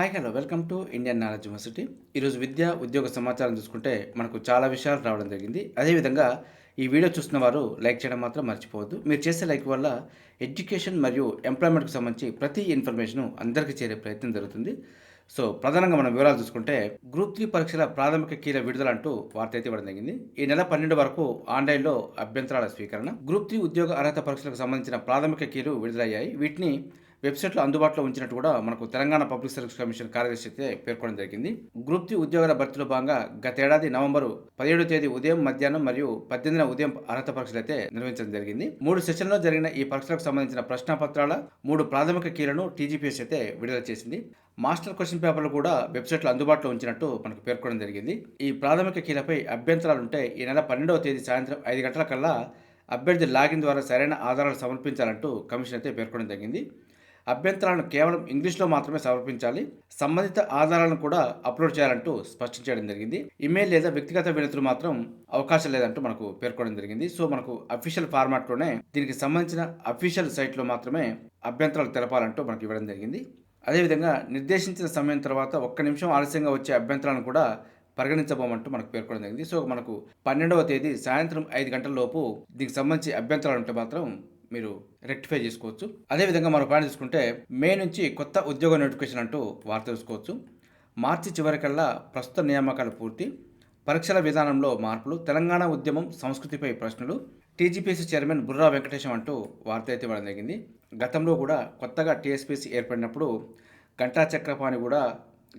Hi hello welcome to Indian knowledge university ఈరోజు విద్య ఉద్యోగ సమాచారం చూసుకుంటే మనకు చాలా విషయాలు రావడం జరిగింది. అదేవిధంగా ఈ వీడియో చూస్తున్న వారు లైక్ చేయడం మాత్రం మర్చిపోవద్దు. మీరు చేసే లైక్ వల్ల ఎడ్యుకేషన్ మరియు ఎంప్లాయ్మెంట్కి సంబంధించి ప్రతి ఇన్ఫర్మేషన్ అందరికీ చేరే ప్రయత్నం జరుగుతుంది. సో ప్రధానంగా మనం వివరాలు చూసుకుంటే గ్రూప్ త్రీ పరీక్షల ప్రాథమిక కీల విడుదల అంటూ వార్త అయితే ఇవ్వడం జరిగింది. ఈ నెల పన్నెండు వరకు ఆన్లైన్లో అభ్యంతరాల స్వీకరణ గ్రూప్ త్రీ ఉద్యోగ అర్హత పరీక్షలకు సంబంధించిన ప్రాథమిక కీలు విడుదలయ్యాయి. వీటిని వెబ్సైట్లో అందుబాటులో ఉంచినట్టు కూడా మనకు తెలంగాణ పబ్లిక్ సర్వీస్ కమిషన్ కార్యదర్శి అయితే పేర్కొనడం జరిగింది. గ్రూప్ త్రీ ఉద్యోగాల భర్తీలో భాగంగా గతేడాది నవంబరు పదిహేడో తేదీ ఉదయం మధ్యాహ్నం మరియు పద్దెనిమిదిన ఉదయం అర్హత పరీక్షలు అయితే నిర్వహించడం జరిగింది. మూడు సెషన్లో జరిగిన ఈ పరీక్షలకు సంబంధించిన ప్రశ్నపత్రాల మూడు ప్రాథమిక కీలను టీజీపీఎస్ అయితే విడుదల చేసింది. మాస్టర్ క్వశ్చన్ పేపర్లు కూడా వెబ్సైట్లో అందుబాటులో ఉంచినట్టు మనకు పేర్కొనడం జరిగింది. ఈ ప్రాథమిక కీలపై అభ్యంతరాలు ఉంటే ఈ నెల పన్నెండవ తేదీ సాయంత్రం ఐదు గంటల కల్లా అభ్యర్థి లాగిన్ ద్వారా సరైన ఆధారాలు సమర్పించాలంటూ కమిషన్ అయితే పేర్కొనడం జరిగింది. అభ్యంతరాలను కేవలం ఇంగ్లీష్లో మాత్రమే సమర్పించాలి. సంబంధిత ఆధారాలను కూడా అప్లోడ్ చేయాలంటూ స్పష్టం చేయడం జరిగింది. ఇమెయిల్ లేదా వ్యక్తిగత వినతులు మాత్రం అవకాశం లేదంటూ మనకు పేర్కొనడం జరిగింది. సో మనకు అఫీషియల్ ఫార్మాట్లోనే దీనికి సంబంధించిన అఫీషియల్ సైట్లో మాత్రమే అభ్యంతరాలు తెలపాలంటూ మనకు ఇవ్వడం జరిగింది. అదేవిధంగా నిర్దేశించిన సమయం తర్వాత ఒక్క నిమిషం ఆలస్యంగా వచ్చే అభ్యంతరాలను కూడా పరిగణించబోమంటూ మనకు పేర్కొనడం జరిగింది. సో మనకు పన్నెండవ తేదీ సాయంత్రం ఐదు గంటల లోపు దీనికి సంబంధించి అభ్యంతరాలు ఉంటే మాత్రం మీరు రెక్టిఫై చేసుకోవచ్చు. అదేవిధంగా మరో పాయింట్ చూసుకుంటే మే నుంచి కొత్త ఉద్యోగ నోటిఫికేషన్ అంటూ వార్త చూసుకోవచ్చు మార్చి చివరికల్లా ప్రస్తుత నియామకాలు పూర్తి. పరీక్షల విధానంలో మార్పులు. తెలంగాణ ఉద్యమం సంస్కృతిపై ప్రశ్నలు. టీజీపీసీ చైర్మన్ బుర్రా వెంకటేశం అంటూ వార్త అయితే ఇవ్వడం జరిగింది. గతంలో కూడా కొత్తగా టీఎస్పీసీ ఏర్పడినప్పుడు గంటా చక్రపాణి కూడా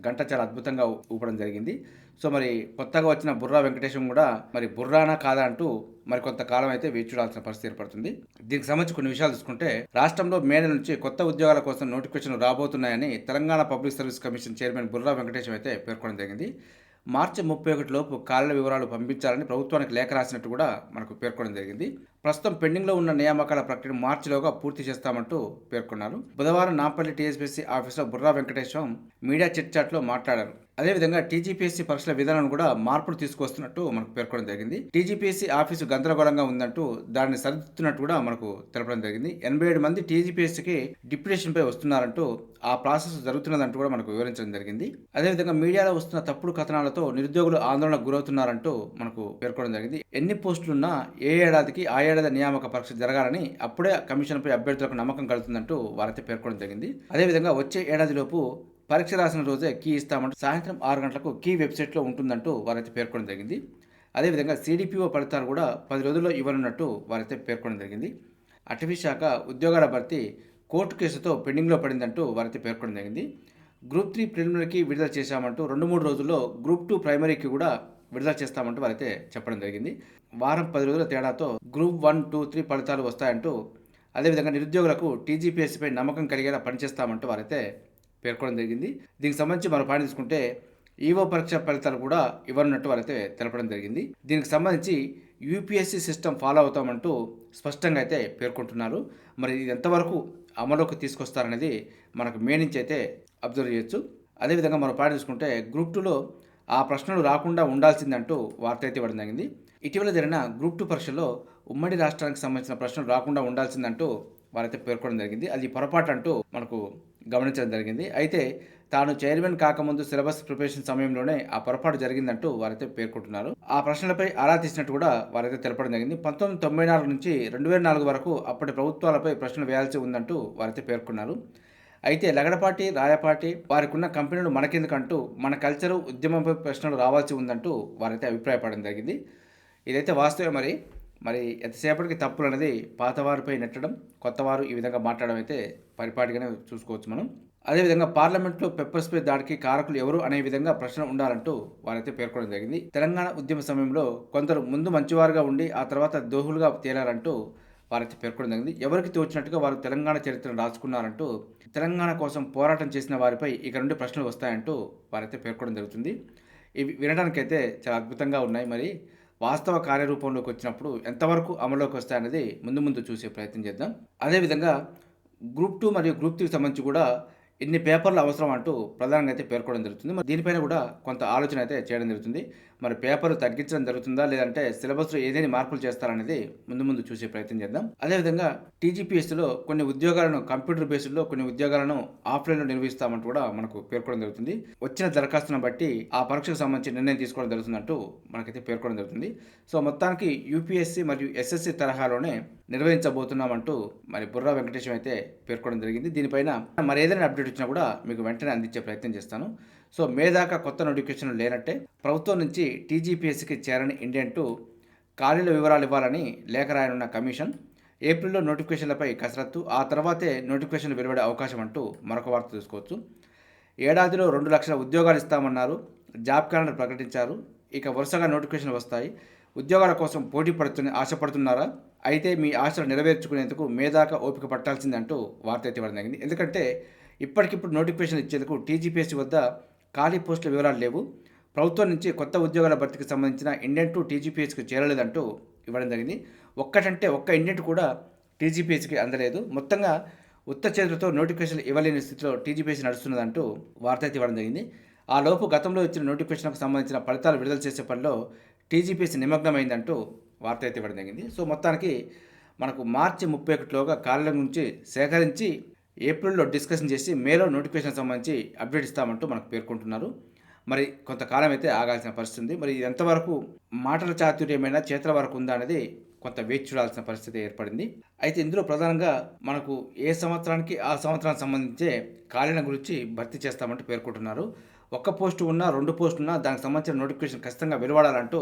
గంట చాలా అద్భుతంగా ఊపడం జరిగింది. సో మరి కొత్తగా వచ్చిన బుర్రా వెంకటేశం కూడా మరి బుర్రానా కాదా అంటూ మరి కొంతకాలం అయితే వేచి చూడాల్సిన పరిస్థితి ఏర్పడుతుంది. దీనికి సంబంధించి కొన్ని విషయాలు చూసుకుంటే రాష్ట్రంలో మే నెల నుంచి కొత్త ఉద్యోగాల కోసం notification రాబోతున్నాయని Telangana public service commission chairman Burra Venkatesham అయితే పేర్కొనడం జరిగింది. మార్చి ముప్పై ఒకటి లోపు కాళ్ళ వివరాలు పంపించాలని ప్రభుత్వానికి లేఖ రాసినట్టు కూడా మనకు పేర్కొనడం జరిగింది. ప్రస్తుతం పెండింగ్లో ఉన్న నియామకాల ప్రక్రియ మార్చిలోగా పూర్తి చేస్తామంటూ పేర్కొన్నారు. బుధవారం నాంపల్లి టీఎస్పీసీ ఆఫీసులో బుర్రా వెంకటేశ్వరం మీడియా చిట్చాట్లో మాట్లాడారు. అదేవిధంగా టీజీపీఎస్సీ పరీక్షల విధానం కూడా మార్పులు తీసుకొస్తున్నట్టు మనకు పేర్కొనడం జరిగింది. టీజీపీఎస్సీ ఆఫీసు గందరగోళంగా ఉందంటూ దాన్ని సరిదిద్దుతున్నట్టు కూడా మనకు తెలపడం జరిగింది. ఎనభై ఏడు మంది టీజీపీఎస్సీకి డిప్యుటేషన్పై వస్తున్నారంటూ ఆ ప్రాసెస్ జరుగుతున్నదంటూ కూడా మనకు వివరించడం జరిగింది. అదేవిధంగా మీడియాలో వస్తున్న తప్పుడు కథనాలతో నిరుద్యోగులు ఆందోళనకు గురవుతున్నారంటూ మనకు పేర్కొనడం జరిగింది. ఎన్ని పోస్టులున్నా ఏ ఏడాదికి ఆయా ఏడాది నియామక పరీక్ష జరగాలని అప్పుడే కమిషన్పై అభ్యర్థులకు నమ్మకం కలుగుతుందంటూ వారైతే పేర్కొనడం జరిగింది. అదేవిధంగా వచ్చే ఏడాదిలోపు పరీక్ష రాసిన రోజే కీ ఇస్తామంటూ సాయంత్రం ఆరు గంటలకు కీ వెబ్సైట్లో ఉంటుందంటూ వారైతే పేర్కొనడం జరిగింది. అదేవిధంగా సిడిపిఓ ఫలితాలు కూడా పది రోజుల్లో ఇవ్వనున్నట్టు వారైతే పేర్కొనడం జరిగింది. అటవీ శాఖ ఉద్యోగాల భర్తీ కోర్టు కేసుతో పెండింగ్లో పడిందంటూ వారైతే పేర్కొనడం జరిగింది. గ్రూప్ త్రీ ప్రిలిమినరీకి విడుదల చేశామంటూ రెండు మూడు రోజుల్లో గ్రూప్ టూ ప్రైమరీకి కూడా విడుదల చేస్తామంటూ వారైతే చెప్పడం జరిగింది. వారం పది రోజుల తేడాతో గ్రూప్ వన్ టూ త్రీ ఫలితాలు వస్తాయంటూ అదేవిధంగా నిరుద్యోగులకు టీజీపీఎస్సీపై నమ్మకం కలిగేలా పనిచేస్తామంటూ వారైతే పేర్కొనడం జరిగింది. దీనికి సంబంధించి మనం పాయింట్ తీసుకుంటే ఈవో పరీక్ష ఫలితాలు కూడా ఇవ్వనున్నట్టు వారైతే తెలపడం జరిగింది. దీనికి సంబంధించి యూపీఎస్సీ సిస్టమ్ ఫాలో అవుతామంటూ స్పష్టంగా అయితే పేర్కొంటున్నారు. మరి ఇది ఎంతవరకు అమలులోకి తీసుకొస్తారనేది మనకు మే నుంచి అయితే అబ్జర్వ్ చేయొచ్చు. అదేవిధంగా మనం పాయింట్ గ్రూప్ టూలో ఆ ప్రశ్నలు రాకుండా ఉండాల్సిందంటూ వార్త అయితే ఇవ్వడం జరిగింది. ఇటీవల జరిగిన గ్రూప్ టూ పరీక్షలో ఉమ్మడి రాష్ట్రానికి సంబంధించిన ప్రశ్నలు రాకుండా ఉండాల్సిందంటూ వారైతే పేర్కొనడం జరిగింది. అది పొరపాటు అంటూ మనకు గమనించడం జరిగింది. అయితే తాను చైర్మన్ కాకముందు సిలబస్ ప్రిపరేషన్ సమయంలోనే ఆ పొరపాటు జరిగిందంటూ వారైతే పేర్కొంటున్నారు. ఆ ప్రశ్నలపై ఆరా తీసినట్టు కూడా వారైతే తెలపడం జరిగింది. పంతొమ్మిది తొంభై నాలుగు నుంచి రెండు వేల నాలుగు వరకు అప్పటి ప్రభుత్వాలపై ప్రశ్నలు వేయాల్సి ఉందంటూ వారైతే పేర్కొన్నారు. అయితే లగడపాటి రాయపాటి వారికి ఉన్న కంపెనీలు మనకెందుకంటూ మన కల్చరు ఉద్యమంపై ప్రశ్నలు రావాల్సి ఉందంటూ వారైతే అభిప్రాయపడడం జరిగింది. ఇదైతే వాస్తవే మరి. మరి ఎంతసేపటికి తప్పులు అనేది పాతవారిపై నెట్టడం కొత్తవారు ఈ విధంగా మాట్లాడడం అయితే పరిపాటిగానే చూసుకోవచ్చు మనం. అదేవిధంగా పార్లమెంట్లో పెప్పర్ స్ప్రే దాడికి కారకులు ఎవరు అనే విధంగా ప్రశ్న ఉండాలంటూ వారైతే పేర్కొనడం జరిగింది. తెలంగాణ ఉద్యమ సమయంలో కొందరు ముందు మంచివారుగా ఉండి ఆ తర్వాత దోహులుగా తేలారంటూ వారైతే పేర్కొనడం జరిగింది. ఎవరికి తోచినట్టుగా వారు తెలంగాణ చరిత్రను రాసుకున్నారంటూ తెలంగాణ కోసం పోరాటం చేసిన వారిపై ఇక నుండి ప్రశ్నలు వస్తాయంటూ వారైతే పేర్కొనడం జరుగుతుంది. ఇవి వినడానికైతే చాలా అద్భుతంగా ఉన్నాయి. మరి వాస్తవ కార్యరూపంలోకి వచ్చినప్పుడు ఎంతవరకు అమలులోకి వస్తాయనేది ముందు ముందు చూసే ప్రయత్నం చేద్దాం. అదేవిధంగా గ్రూప్ టూ మరియు గ్రూప్ త్రీకి సంబంధించి కూడా ఇన్ని పేపర్లు అవసరం అంటూ ప్రధానంగా అయితే పేర్కొనడం జరుగుతుంది. మరి దీనిపైన కూడా కొంత ఆలోచన అయితే చేయడం జరుగుతుంది. మరి పేపర్ తగ్గించడం జరుగుతుందా? లేదంటే సిలబస్లో ఏదైనా మార్పులు చేస్తారనేది ముందు ముందు చూసే ప్రయత్నం చేద్దాం. అదేవిధంగా టీజీపీఎస్సీలో కొన్ని ఉద్యోగాలను కంప్యూటర్ బేస్డ్లో కొన్ని ఉద్యోగాలను ఆఫ్లైన్లో నిర్వహిస్తామంటూ కూడా మనకు పేర్కొనడం జరుగుతుంది. వచ్చిన దరఖాస్తును బట్టి ఆ పరీక్షకు సంబంధించి నిర్ణయం తీసుకోవడం జరుగుతుందంటూ మనకైతే పేర్కొనడం జరుగుతుంది. సో మొత్తానికి యూపీఎస్సీ మరియు ఎస్ఎస్సీ తరహాలోనే నిర్వహించబోతున్నామంటూ మరి బుర్రా వెంకటేశం అయితే పేర్కొనడం జరిగింది. దీనిపైన మరి ఏదైనా అప్డేట్ వచ్చినా కూడా మీకు వెంటనే అందించే ప్రయత్నం చేస్తాను. సో మే దాకా కొత్త నోటిఫికేషన్ లేనట్టే ప్రభుత్వం నుంచి టీజీపీఎస్సీకి చేరని ఇండియన్టు ఖాళీల వివరాలు ఇవ్వాలని లేఖ రాయనున్న కమిషన్ ఏప్రిల్లో నోటిఫికేషన్లపై కసరత్తు ఆ తర్వాతే నోటిఫికేషన్ వెలువడే అవకాశం అంటూ మరొక వార్త చూసుకోవచ్చు ఏడాదిలో రెండు లక్షల ఉద్యోగాలు ఇస్తామన్నారు. జాబ్ క్యాలెండర్ ప్రకటించారు. ఇక వరుసగా నోటిఫికేషన్లు వస్తాయి. ఉద్యోగాల కోసం పోటీ పడుతున్న ఆశపడుతున్నారా? అయితే మీ ఆశలు నెరవేర్చుకునేందుకు మేధాక ఓపిక పట్టాల్సిందంటూ వార్త అయితే ఇవ్వడం జరిగింది ఎందుకంటే ఇప్పటికిప్పుడు నోటిఫికేషన్ ఇచ్చేందుకు టీజీపీఎస్సీ వద్ద ఖాళీ పోస్టుల వివరాలు లేవు. ప్రభుత్వం నుంచి కొత్త ఉద్యోగాల భర్తీకి సంబంధించిన ఇండియన్ టు టీజీపీఎస్కి చేరలేదంటూ ఇవ్వడం జరిగింది. ఒక్కటంటే ఒక్క ఇండియన్ కూడా టీజీపీఎస్కి అందలేదు. మొత్తంగా ఉత్త చేతులతో నోటిఫికేషన్లు ఇవ్వలేని స్థితిలో టీజీపీఎస్సీ నడుస్తున్నదంటూ వార్త అయితే ఇవ్వడం జరిగింది. ఆ లోపు గతంలో ఇచ్చిన నోటిఫికేషన్కు సంబంధించిన ఫలితాలు విడుదల చేసే పనిలో టీజీపీఎస్సీ నిమగ్నమైందంటూ వార్త అయితే ఇవ్వడం జరిగింది. సో మొత్తానికి మనకు మార్చి ముప్పై ఒకటిలోగా కాలం నుంచి సేకరించి ఏప్రిల్లో డిస్కషన్ చేసి మేలో నోటిఫికేషన్ సంబంధించి అప్డేట్ ఇస్తామంటూ మనకు పేర్కొంటున్నారు. మరి కొంతకాలం అయితే ఆగాల్సిన పరిస్థితి ఉంది. మరి ఎంతవరకు మాటల చాతుర్యమైన చేతుల వరకు ఉందా అనేది కొంత వేచి చూడాల్సిన పరిస్థితి ఏర్పడింది. అయితే ఇందులో ప్రధానంగా మనకు ఏ సంవత్సరానికి ఆ సంవత్సరానికి సంబంధించే ఖాళీల గురించి భర్తీ చేస్తామంటూ పేర్కొంటున్నారు. ఒక్క పోస్టు ఉన్నా రెండు పోస్టు ఉన్నా దానికి సంబంధించిన నోటిఫికేషన్ ఖచ్చితంగా వెలువడాలంటూ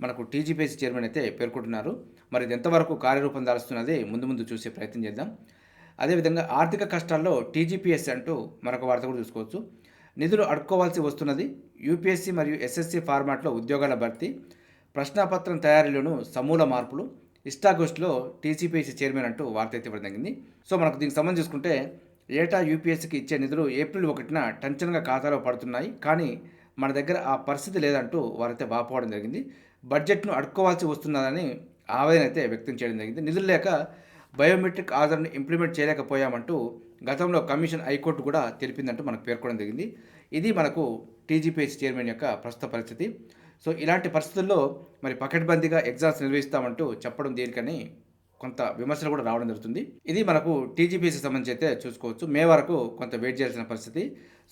మనకు టీజీపీసీ చైర్మన్ అయితే పేర్కొంటున్నారు. మరి ఇది ఎంతవరకు కార్యరూపం దాల్స్తున్నది ముందు ముందు చూసే ప్రయత్నం చేద్దాం. అదేవిధంగా ఆర్థిక కష్టాల్లో టీజీపీఎస్సీ అంటూ మరొక వార్త కూడా చూసుకోవచ్చు. నిధులు అడుక్కోవాల్సి వస్తున్నది యూపీఎస్సీ మరియు ఎస్ఎస్సీ ఫార్మాట్లో ఉద్యోగాల భర్తీ ప్రశ్నాపత్రం తయారీలోనూ సమూల మార్పులు ఇష్టాగోష్ఠిలో టీసీపీఎస్సీ చైర్మన్ అంటూ వార్త అయితే ఇవ్వడం జరిగింది. సో మనకు దీనికి సంబంధించి చూసుకుంటే ఏటా యూపీఎస్సీకి ఇచ్చే నిధులు ఏప్రిల్ ఒకటిన టెన్షన్గా ఖాతాలో పడుతున్నాయి. కానీ మన దగ్గర ఆ పరిస్థితి లేదంటూ వారైతే బాపోవడం జరిగింది. బడ్జెట్ను అడుక్కోవాల్సి వస్తున్నదని ఆవేదన అయితే వ్యక్తం చేయడం జరిగింది. నిధులు లేక బయోమెట్రిక్ ఆధార్ని ఇంప్లిమెంట్ చేయలేకపోయామంటూ గతంలో కమిషన్ హైకోర్టు కూడా తెలిపిందంటూ మనకు పేర్కొనడం జరిగింది. ఇది మనకు టీజీపీఎస్ చైర్మన్ యొక్క ప్రస్తుత పరిస్థితి. సో ఇలాంటి పరిస్థితుల్లో మరి పకడ్బందీగా ఎగ్జామ్స్ నిర్వహిస్తామంటూ చెప్పడం దేనికని కొంత విమర్శలు కూడా రావడం జరుగుతుంది. ఇది మనకు టీజీపీసీ సంబంధించి అయితే చూసుకోవచ్చు. మే వరకు కొంత వెయిట్ చేయాల్సిన పరిస్థితి.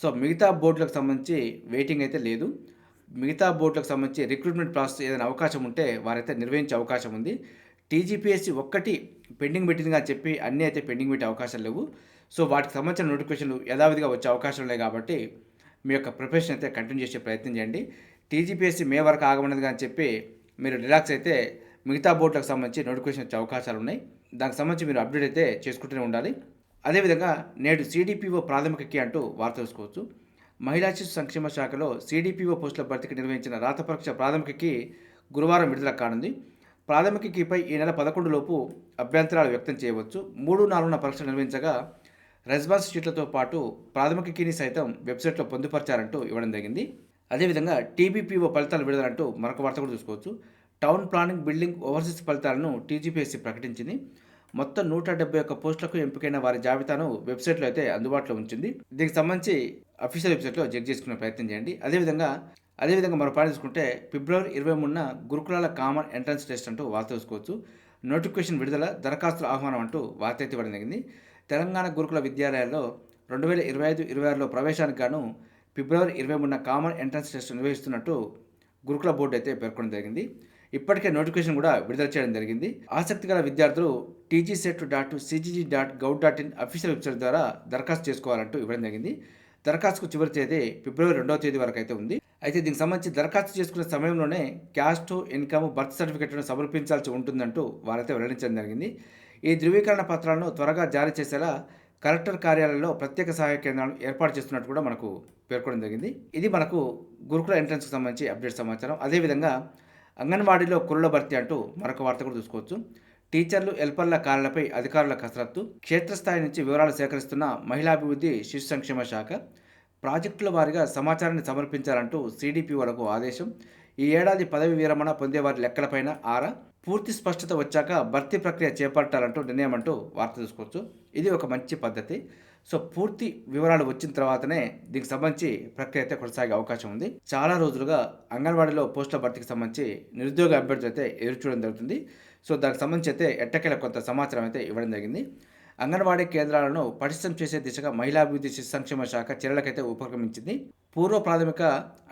సో మిగతా బోర్డులకు సంబంధించి వెయిటింగ్ అయితే లేదు. మిగతా బోర్డులకు సంబంధించి రిక్రూట్మెంట్ ప్రాసెస్ ఏదైనా అవకాశం ఉంటే వారైతే నిర్వహించే అవకాశం ఉంది. టీజీపీఎస్సీ ఒక్కటి పెండింగ్ పెట్టిందిగా చెప్పి అన్నీ అయితే పెండింగ్ పెట్టే అవకాశాలు లేవు. సో వాటికి సంబంధించిన నోటిఫికేషన్లు యథావిధిగా వచ్చే అవకాశం ఉన్నాయి కాబట్టి మీ యొక్క ప్రిపరేషన్ అయితే కంటిన్యూ చేసే ప్రయత్నం చేయండి. టీజీపీఎస్సీ మే వరకు ఆగమన్నది అని చెప్పి మీరు రిలాక్స్ అయితే మిగతా బోర్డులకు సంబంధించి నోటిఫికేషన్ వచ్చే అవకాశాలు ఉన్నాయి. దానికి సంబంధించి మీరు అప్డేట్ అయితే చేసుకుంటూనే ఉండాలి. అదేవిధంగా నేడు సిడిపిఓ ప్రాథమిక కీ అంటూ వార్త తెలుసుకోవచ్చు మహిళా శిశు సంక్షేమ శాఖలో సిడిపిఓ పోస్టుల భర్తీకి నిర్వహించిన రాత పరీక్ష ప్రాథమిక కీ గురువారం విడుదల కానుంది. ప్రాథమిక కీపై ఈ నెల పదకొండు లోపు అభ్యంతరాలు వ్యక్తం చేయవచ్చు. మూడు నాలుగున పరీక్షలు నిర్వహించగా రెస్పాన్స్ షీట్లతో పాటు ప్రాథమిక కీని సైతం వెబ్సైట్లో పొందుపరిచారంటూ ఇవ్వడం జరిగింది. అదేవిధంగా టీబీపీఓ ఫలితాలు విడుదలంటూ మరొక వార్త కూడా చూసుకోవచ్చు. టౌన్ ప్లానింగ్ బిల్డింగ్ ఓవర్సీస్ ఫలితాలను టీజీపీఎస్సీ ప్రకటించింది. మొత్తం నూట డెబ్బై ఒక్క పోస్టులకు ఎంపికైన వారి జాబితాను వెబ్సైట్లో అయితే అందుబాటులో ఉంచింది. దీనికి సంబంధించి అఫీషియల్ వెబ్సైట్లో చెక్ చేసుకునే ప్రయత్నం చేయండి. అదేవిధంగా అదేవిధంగా మరో పాట చూసుకుంటే ఫిబ్రవరి ఇరవై మూడున గురుకులాల కామన్ ఎంట్రన్స్ టెస్ట్ అంటూ వార్త చూసుకోవచ్చు నోటిఫికేషన్ విడుదల దరఖాస్తుల ఆహ్వానం అంటూ వార్త అయితే ఇవ్వడం జరిగింది. తెలంగాణ గురుకుల విద్యాలయాల్లో రెండు వేల ఇరవై ఐదు ఇరవై ఆరులో ప్రవేశానికి గాను ఫిబ్రవరి ఇరవై మూడున కామన్ ఎంట్రన్స్ టెస్ట్ నిర్వహిస్తున్నట్టు గురుకుల బోర్డు అయితే పేర్కొనడం జరిగింది. ఇప్పటికే నోటిఫికేషన్ కూడా విడుదల చేయడం జరిగింది. ఆసక్తి గల విద్యార్థులు TG set dot CGG dot gov dot in official website ద్వారా దరఖాస్తు చేసుకోవాలంటూ ఇవ్వడం జరిగింది. దరఖాస్తుకు చివరి తేదీ ఫిబ్రవరి రెండవ తేదీ వరకు అయితే ఉంది. అయితే దీనికి సంబంధించి దరఖాస్తు చేసుకునే సమయంలోనే క్యాస్ట్ ఇన్కమ్ బర్త్ సర్టిఫికెట్ను సమర్పించాల్సి ఉంటుందంటూ వారైతే వెల్లడించడం జరిగింది. ఈ ధృవీకరణ పత్రాలను త్వరగా జారీ చేసేలా కలెక్టర్ కార్యాలయంలో ప్రత్యేక సహాయ కేంద్రాలు ఏర్పాటు చేస్తున్నట్టు కూడా మనకు పేర్కొనడం జరిగింది. ఇది మనకు గురుకుల ఎంట్రన్స్కి సంబంధించి అప్డేట్ సమాచారం. అదేవిధంగా అంగన్వాడీలో కురుల భర్తీ అంటూ మరొక వార్త కూడా చూసుకోవచ్చు. టీచర్లు హెల్పర్ల కార్లపై అధికారుల కసరత్తు క్షేత్రస్థాయి నుంచి వివరాలు సేకరిస్తున్న మహిళాభివృద్ధి శిశు సంక్షేమ శాఖ ప్రాజెక్టుల వారీగా సమాచారాన్ని సమర్పించాలంటూ సిడిపిఓలకు ఆదేశం. ఈ ఏడాది పదవి విరమణ పొందేవారి లెక్కలపైన ఆరా. పూర్తి స్పష్టత వచ్చాక భర్తీ ప్రక్రియ చేపట్టాలంటూ నిర్ణయం అంటూ వార్త చూసుకోవచ్చు. ఇది ఒక మంచి పద్ధతి. సో పూర్తి వివరాలు వచ్చిన తర్వాతనే దీనికి సంబంధించి ప్రక్రియ అయితే కొనసాగే అవకాశం ఉంది. చాలా రోజులుగా అంగన్వాడీలో పోస్టుల భర్తీకి సంబంధించి నిరుద్యోగ అభ్యర్థులు అయితే ఎదురు చూడడం జరుగుతుంది. సో దానికి సంబంధించి అయితే ఎట్టకేల కొంత సమాచారం అయితే ఇవ్వడం జరిగింది. అంగన్వాడీ కేంద్రాలను పటిష్టం చేసే దిశగా మహిళాభివృద్ధి శిశు సంక్షేమ శాఖ చర్యలకైతే ఉపక్రమించింది పూర్వ ప్రాథమిక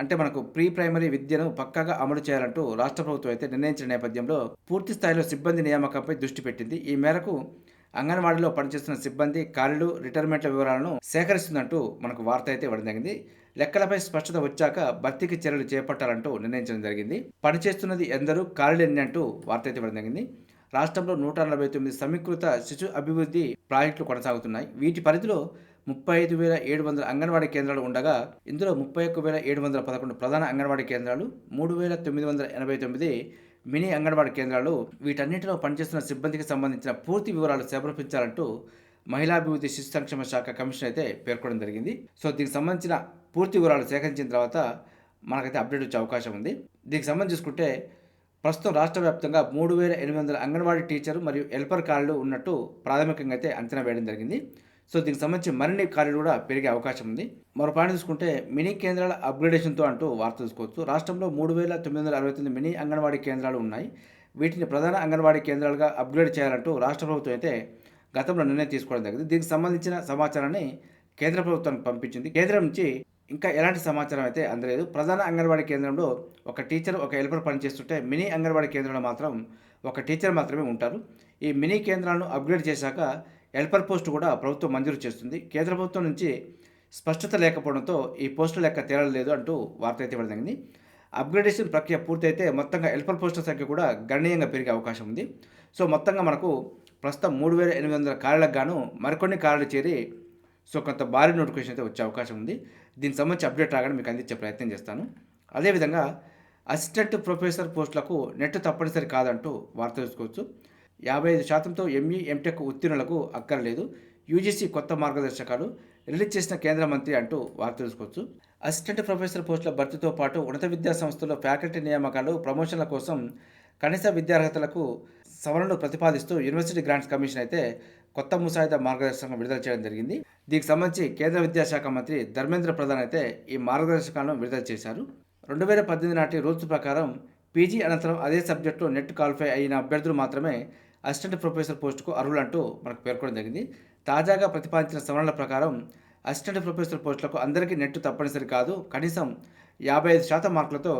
అంటే మనకు ప్రీ ప్రైమరీ విద్యను పక్కాగా అమలు చేయాలంటూ రాష్ట్ర ప్రభుత్వం అయితే నిర్ణయించిన నేపథ్యంలో పూర్తి స్థాయిలో సిబ్బంది నియామకంపై దృష్టి పెట్టింది. ఈ మేరకు అంగన్వాడీలో పనిచేస్తున్న సిబ్బంది కార్లు రిటైర్మెంట్ల వివరాలను సేకరిస్తుందంటూ మనకు వార్త అయితే ఇవ్వడం జరిగింది. లెక్కలపై స్పష్టత వచ్చాక భర్తీకి చర్యలు చేపట్టాలంటూ నిర్ణయించడం జరిగింది. పనిచేస్తున్నది ఎందరూ ఖాళీలు ఎన్ని అంటూ వార్త అయితే ఇవ్వడం జరిగింది. రాష్ట్రంలో నూట నలభై తొమ్మిది సమీకృత శిశు అభివృద్ధి ప్రాజెక్టులు కొనసాగుతున్నాయి. వీటి పరిధిలో ముప్పై ఐదు వేల ఏడు వందల అంగన్వాడీ కేంద్రాలు ఉండగా ఇందులో ముప్పై ఒక్క వేల ఏడు వందల పదకొండు ప్రధాన అంగన్వాడీ కేంద్రాలు మూడు వేల తొమ్మిది వందల ఎనభై తొమ్మిది మినీ అంగన్వాడీ కేంద్రాలు వీటన్నిటిలో పనిచేస్తున్న సిబ్బందికి సంబంధించిన పూర్తి వివరాలు సమర్పించాలంటూ మహిళాభివృద్ధి శిశు సంక్షేమ శాఖ కమిషన్ అయితే పేర్కొనడం జరిగింది. సో దీనికి సంబంధించిన పూర్తి వివరాలు సేకరించిన తర్వాత మనకైతే అప్డేట్ వచ్చే అవకాశం ఉంది. దీనికి సంబంధించి చూసుకుంటే ప్రస్తుతం రాష్ట్ర వ్యాప్తంగా మూడు వేల ఎనిమిది వందల అంగన్వాడీ టీచర్ మరియు హెల్పర్ ఖాళీలు ఉన్నట్టు ప్రాథమికంగా అయితే అంచనా వేయడం జరిగింది. సో దీనికి సంబంధించి మరిన్ని ఖాళీలు కూడా పెరిగే అవకాశం ఉంది. మరో పాయింట్ చూసుకుంటే మినీ కేంద్రాల అప్గ్రేడేషన్తో అంటూ వార్త చూసుకోవచ్చు రాష్ట్రంలో మూడు వేల తొమ్మిది వందల అరవై తొమ్మిది మినీ అంగన్వాడీ కేంద్రాలు ఉన్నాయి. వీటిని ప్రధాన అంగన్వాడీ కేంద్రాలుగా అప్గ్రేడ్ చేయాలంటూ రాష్ట్ర ప్రభుత్వం అయితే గతంలో నిర్ణయం తీసుకోవడం జరిగింది. దీనికి సంబంధించిన సమాచారాన్ని కేంద్ర ప్రభుత్వానికి పంపించింది. కేంద్రం నుంచి ఇంకా ఎలాంటి సమాచారం అయితే అందలేదు. ప్రధాన అంగన్వాడీ కేంద్రంలో ఒక టీచర్ ఒక హెల్పర్ పనిచేస్తుంటే మినీ అంగన్వాడీ కేంద్రంలో మాత్రం ఒక టీచర్ మాత్రమే ఉంటారు. ఈ మినీ కేంద్రాలను అప్గ్రేడ్ చేశాక హెల్పర్ పోస్ట్ కూడా ప్రభుత్వం మంజూరు చేస్తుంది. కేంద్ర ప్రభుత్వం నుంచి స్పష్టత లేకపోవడంతో ఈ పోస్టుల లెక్క తేలలేదు అంటూ వార్త అయితే ఇవ్వడం జరిగింది అప్గ్రేడేషన్ ప్రక్రియ పూర్తయితే మొత్తంగా హెల్పర్ పోస్టుల సంఖ్య కూడా గణనీయంగా పెరిగే అవకాశం ఉంది. సో మొత్తంగా మనకు ప్రస్తుతం మూడు వేల ఎనిమిది వందల కార్యాలకు గాను మరికొన్ని కార్యాలు చేరి సో కొంత భారీ నోటిఫికేషన్ అయితే వచ్చే అవకాశం ఉంది. దీనికి సంబంధించి అప్డేట్ రాగానే మీకు అందించే ప్రయత్నం చేస్తాను. అదేవిధంగా అసిస్టెంట్ ప్రొఫెసర్ పోస్టులకు నెట్ తప్పనిసరి కాదంటూ వార్త తెలుసుకోవచ్చు. యాభై ఐదు శాతంతో ఎంఈ ఎంటెక్ ఉత్తీర్ణులకు అక్కర్లేదు. యూజీసీ కొత్త మార్గదర్శకాలు రిలీజ్ చేసిన కేంద్ర మంత్రి అంటూ వార్త తెలుసుకోవచ్చు. అసిస్టెంట్ ప్రొఫెసర్ పోస్టుల భర్తీతో పాటు ఉన్నత విద్యా సంస్థల్లో ఫ్యాకల్టీ నియామకాలు ప్రమోషన్ల కోసం కనీస విద్యార్హతలకు సవరణలు ప్రతిపాదిస్తూ యూనివర్సిటీ గ్రాంట్స్ కమిషన్ అయితే కొత్త ముసాయిదా మార్గదర్శకం విడుదల చేయడం జరిగింది. దీనికి సంబంధించి కేంద్ర విద్యాశాఖ మంత్రి ధర్మేంద్ర ప్రధాన్ అయితే ఈ మార్గదర్శకాలను విడుదల చేశారు. రెండు వేల పద్దెనిమిది నాటి రూల్స్ ప్రకారం పీజీ అనంతరం అదే సబ్జెక్టులో నెట్ క్వాలిఫై అయిన అభ్యర్థులు మాత్రమే అసిస్టెంట్ ప్రొఫెసర్ పోస్టుకు అర్హులంటూ మనకు పేర్కొనడం జరిగింది. తాజాగా ప్రతిపాదించిన సవరణల ప్రకారం అసిస్టెంట్ ప్రొఫెసర్ పోస్టులకు అందరికీ నెట్ తప్పనిసరి కాదు. కనీసం యాభై ఐదు శాతం మార్కులతో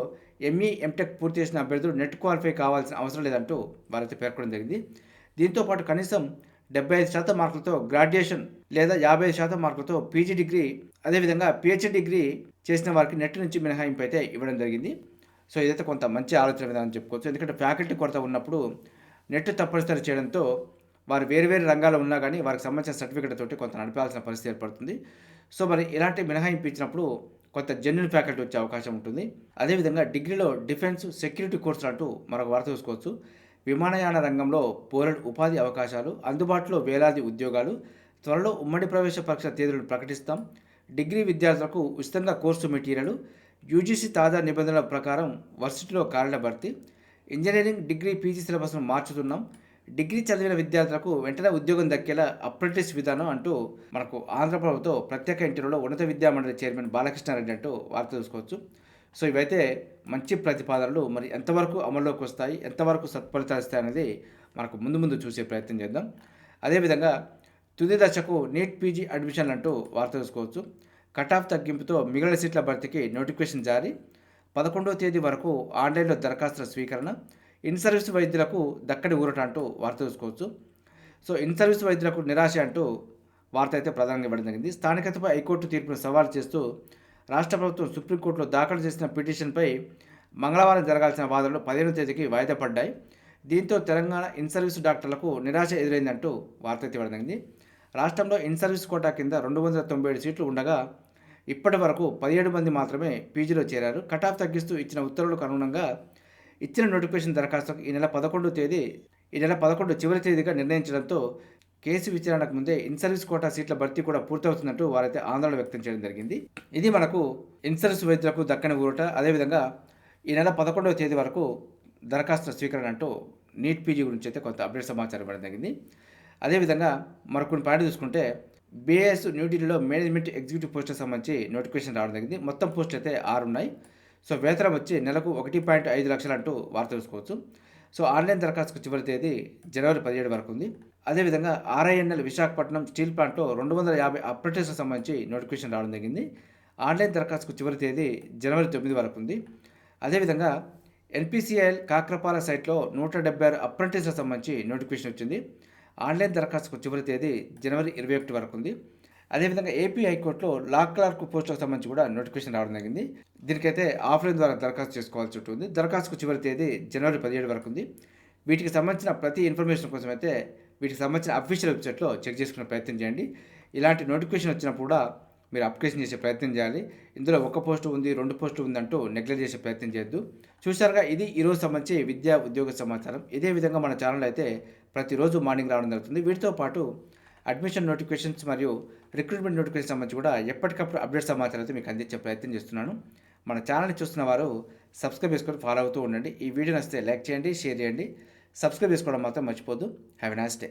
ఎంఈ ఎంటెక్ పూర్తి చేసిన అభ్యర్థులు నెట్ క్వాలిఫై కావాల్సిన అవసరం లేదంటూ వారైతే పేర్కొనడం జరిగింది. దీంతో పాటు కనీసం డెబ్బై ఐదు శాతం మార్కులతో గ్రాడ్యుయేషన్ లేదా యాభై ఐదు శాతం మార్కులతో పీజీ డిగ్రీ అదేవిధంగా పిహెచ్డి డిగ్రీ చేసిన వారికి నెట్ నుంచి మినహాయింపు అయితే ఇవ్వడం జరిగింది. సో ఇదైతే కొంత మంచి ఆలోచన విధానం చెప్పుకోవచ్చు. ఎందుకంటే ఫ్యాకల్టీ కొరత ఉన్నప్పుడు నెట్ తప్పనిసరి చేయడంతో వారు వేరు వేరు రంగాల్లో ఉన్నా కానీ వారికి సంబంధించిన సర్టిఫికేట్ తోటి కొంత నడపాల్సిన పరిస్థితి ఏర్పడుతుంది. సో మరి ఇలాంటి మినహాయింపు ఇచ్చినప్పుడు కొంత జెన్యున్ ఫ్యాకల్టీ వచ్చే అవకాశం ఉంటుంది. అదేవిధంగా డిగ్రీలో డిఫెన్స్ సెక్యూరిటీ కోర్సులు అంటూ మరొక వార్త చూసుకోవచ్చు. విమానయాన రంగంలో పోలెడ్ ఉపాధి అవకాశాలు అందుబాటులో వేలాది ఉద్యోగాలు త్వరలో ఉమ్మడి ప్రవేశ పరీక్ష తేదీలను ప్రకటిస్తాం. డిగ్రీ విద్యార్థులకు ఉచితంగా కోర్సు మెటీరియల్ యూజీసీ తాజా నిబంధనల ప్రకారం వర్సిటీలో కారణ భర్తీ ఇంజనీరింగ్ డిగ్రీ పీజీ సిలబస్ను మార్చుతున్నాం. డిగ్రీ చదివిన విద్యార్థులకు వెంటనే ఉద్యోగం దక్కేలా అప్రెంటిస్ విధానం అంటూ మనకు ఆంధ్ర ప్రభుత్వం ప్రత్యేక ఇంటర్వ్యూలో ఉన్నత విద్యా మండలి చైర్మన్ బాలకృష్ణారెడ్డి అంటూ వార్త చూసుకోవచ్చు సో ఇవైతే మంచి ప్రతిపాదనలు మరి ఎంతవరకు అమల్లోకి వస్తాయి ఎంతవరకు సత్ఫలితాలు ఇస్తాయి అనేది మనకు ముందు ముందు చూసే ప్రయత్నం చేద్దాం. అదేవిధంగా తుది దశకు నీట్ పీజీ అడ్మిషన్లు అంటూ వార్త చూసుకోవచ్చు కట్ ఆఫ్ తగ్గింపుతో మిగిలిన సీట్ల భర్తీకి నోటిఫికేషన్ జారీ. పదకొండవ తేదీ వరకు ఆన్లైన్లో దరఖాస్తుల స్వీకరణ ఇన్ సర్వీస్ వైద్యులకు దక్కడి ఊరట అంటూ వార్త చూసుకోవచ్చు సో ఇన్ సర్వీస్ వైద్యులకు నిరాశ అంటూ వార్త అయితే ప్రధానంగా ఇవ్వడం జరిగింది. స్థానికతపై హైకోర్టు తీర్పును సవాల్ చేస్తూ రాష్ట్ర ప్రభుత్వం సుప్రీంకోర్టులో దాఖలు చేసిన పిటిషన్పై మంగళవారం జరగాల్సిన వాదనలు పదిహేను తేదీకి వాయిదా పడ్డాయి. దీంతో తెలంగాణ ఇన్ సర్వీస్ డాక్టర్లకు నిరాశ ఎదురైందంటూ వార్త అయితే ఇవ్వడం జరిగింది. రాష్ట్రంలో ఇన్ సర్వీస్ కోటా కింద రెండు వందల తొంభై ఏడు సీట్లు ఉండగా ఇప్పటి వరకు పదిహేడు మంది మాత్రమే పీజీలో చేరారు. కట్ ఆఫ్ తగ్గిస్తూ ఇచ్చిన ఉత్తర్వులకు అనుగుణంగా ఇచ్చిన నోటిఫికేషన్ దరఖాస్తుకు ఈ నెల పదకొండు తేదీ ఈ నెల పదకొండు చివరి తేదీగా నిర్ణయించడంతో కేసు విచారణకు ముందే ఇన్ సర్వీస్ కోటా సీట్ల భర్తీ కూడా పూర్తవుతున్నట్టు వారైతే ఆందోళన వ్యక్తం చేయడం జరిగింది. ఇది మనకు ఇన్ సర్వీస్ వైద్యులకు దక్కని ఊరట. అదేవిధంగా ఈ నెల పదకొండవ తేదీ వరకు దరఖాస్తుల స్వీకరణ అంటూ నీట్ పీజీ గురించి అయితే కొంత అప్డేట్ సమాచారం ఇవ్వడం జరిగింది. అదేవిధంగా మరికొన్ని పాయింట్ చూసుకుంటే బీఎస్ న్యూఢిల్లీలో మేనేజ్మెంట్ ఎగ్జిక్యూటివ్ పోస్టులకు సంబంధించి నోటిఫికేషన్ రావడం జరిగింది. మొత్తం పోస్టులు అయితే ఆరు ఉన్నాయి. సో వేతనం వచ్చి నెలకు ఒకటి పాయింట్ ఐదు లక్షలు అంటూ వార్త తెలుసుకోవచ్చు. సో ఆన్లైన్ దరఖాస్తుకు చివరి తేదీ జనవరి పదిహేడు వరకు ఉంది. అదేవిధంగా ఆర్ఐఎన్ఎల్ విశాఖపట్నం స్టీల్ ప్లాంట్లో రెండు వందల యాభై అప్రెంటిస్లకు సంబంధించి నోటిఫికేషన్ రావడం జరిగింది. ఆన్లైన్ దరఖాస్తుకు చివరి తేదీ జనవరి తొమ్మిది వరకు ఉంది. అదేవిధంగా ఎన్పిసిఐఎల్ కాక్రపాల సైట్లో నూట డెబ్బై ఆరు అప్రెంటిస్లకు సంబంధించి నోటిఫికేషన్ వచ్చింది. ఆన్లైన్ దరఖాస్తుకు చివరి తేదీ జనవరి ఇరవై ఒకటి వరకు ఉంది. అదేవిధంగా ఏపీ హైకోర్టులో లా క్లర్క్ పోస్టులకు సంబంధించి కూడా నోటిఫికేషన్ రావడం జరిగింది. దీనికైతే ఆఫ్లైన్ ద్వారా దరఖాస్తు చేసుకోవాల్సి ఉంటుంది. దరఖాస్తుకు చివరి తేదీ జనవరి పదిహేడు వరకు ఉంది. వీటికి సంబంధించిన ప్రతి ఇన్ఫర్మేషన్ కోసం అయితే వీటికి సంబంధించిన అఫీషియల్ వెబ్సైట్లో చెక్ చేసుకునే ప్రయత్నం చేయండి. ఇలాంటి నోటిఫికేషన్ వచ్చినప్పుడు కూడా మీరు అప్లికేషన్ చేసే ప్రయత్నం చేయాలి. ఇందులో ఒక పోస్టు ఉంది రెండు పోస్టు ఉందంటూ నెగ్లెక్ట్ చేసే ప్రయత్నం చేయొద్దు. చూసారుగా ఇది ఈరోజు సంబంధించి విద్యా ఉద్యోగ సమాచారం. ఇదే విధంగా మన ఛానల్ అయితే ప్రతిరోజు మార్నింగ్ రావడం జరుగుతుంది. వీటితో పాటు అడ్మిషన్ నోటిఫికేషన్స్ మరియు రిక్రూట్మెంట్ నోటిఫికేషన్ సంబంధించి కూడా ఎప్పటికప్పుడు అప్డేట్ సమాచారం అయితే మీకు అందించే ప్రయత్నం చేస్తున్నాను. మన ఛానల్ని చూస్తున్న వారు సబ్స్క్రైబ్ చేసుకొని ఫాలో అవుతూ ఉండండి. ఈ వీడియో నచ్చితే లైక్ చేయండి షేర్ చేయండి. సబ్స్క్రైబ్ చేసుకోవడం మాత్రం మర్చిపోద్దు హ్యావ్ ఎ నైస్ డే